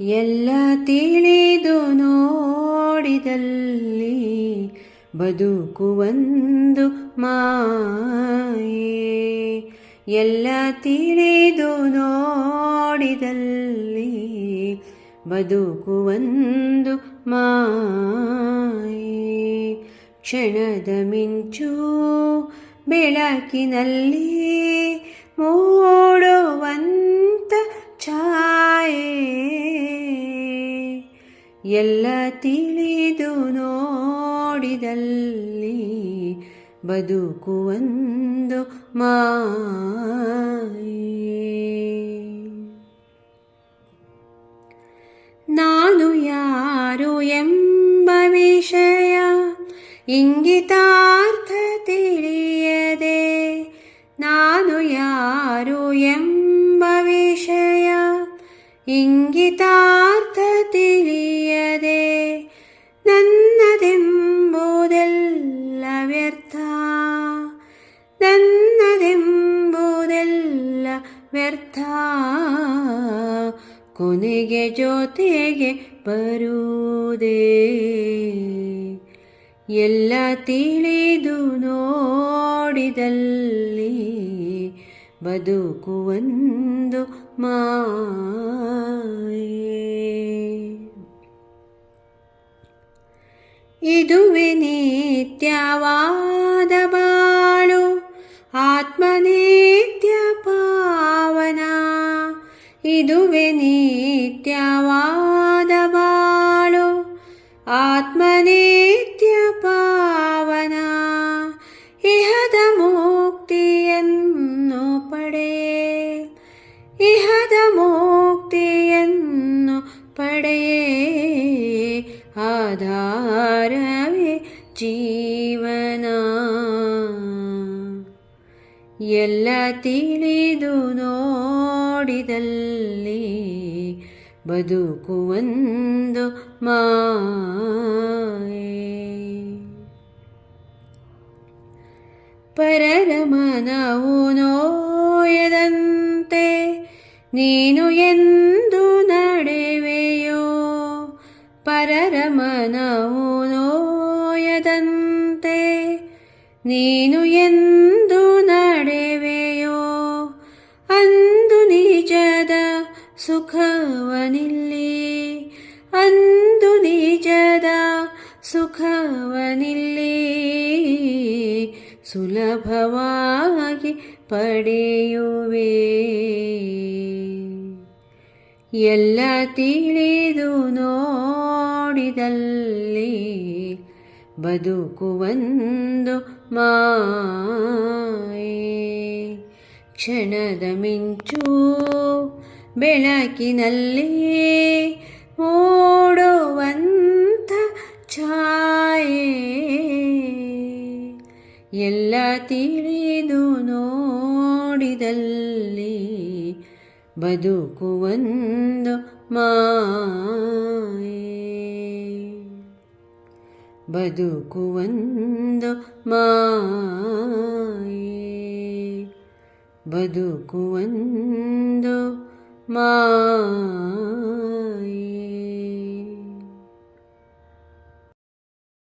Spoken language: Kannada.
ಎಲ್ಲ ತಿಳಿದು ನೋಡಿದಲ್ಲಿ ಬದುಕುವಂದು ಮಾಯೆ. ಎಲ್ಲ ತಿಳಿದು ನೋಡಿದಲ್ಲಿ ಬದುಕುವಂದು ಮಾಯೆ. ಕ್ಷಣದ ಮಿಂಚು ಬೆಳಕಿನಲ್ಲಿ ಮೂಡುವಂತ ಎಲ್ಲ ತಿಳಿದು ನೋಡಿದಲ್ಲಿ ಬದುಕುವಂದು ಮಾಯೆ ನಾನು ಯಾರು ಎಂಬ ವಿಷಯ ಇಂಗಿತಾರ್ಥ ತಿಳಿಯದೆ ನಾನು ಯಾರು ಎಂಬ ವಿಷಯ ಇಂಗಿತಾರ್ಥ ವ್ಯರ್ಥ. ಕೊನೆಗೆ ಜೊತೆಗೆ ಬರುವುದೇ. ಎಲ್ಲ ತಿಳಿದು ನೋಡಿದಲ್ಲಿ ಬದುಕುವಂದು ಇದುವೆ ನಿತ್ಯವಾದ ಬಾಳು ಆತ್ಮನಿತ್ಯ ಆಧಾರವೇ ಜೀವನ. ಎಲ್ಲ ತಿಳಿದು ನೋಡಿದಲ್ಲಿ ಬದುಕುವಂದು ಮಾಯೆ. ಪರರ ಮನವು ನೋಯದಂತೆ ನೀನು ಎಂದು ಮನವು ನೋಯದಂತೆ ನೀನು ಎಂದು ನಡೆವೆಯೋ ಅಂದು ನಿಜದ ಸುಖವನಿಲ್ಲಿ ಅಂದು ನಿಜದ ಸುಖವನಿಲ್ಲಿ ಸುಲಭವಾಗಿ ಪಡೆಯುವೆ. ಎಲ್ಲ ತಿಳಿದು ನೋಡಿದಲ್ಲಿ ಬದುಕುವಂದು ಮಾಯೆ. ಕ್ಷಣದ ಮಿಂಚು ಬೆಳಕಿನಲ್ಲಿ ಮೂಡುವಂಥ ಛಾಯೆ. ಎಲ್ಲ ತಿಳಿದು ನೋಡಿದಲ್ಲಿ ಬದುಕುವಂದು ಮಾಯೆ ಬದುಕುವಂದು ಮಾಯೆ ಬದುಕುವಂದು ಮಾಯೆ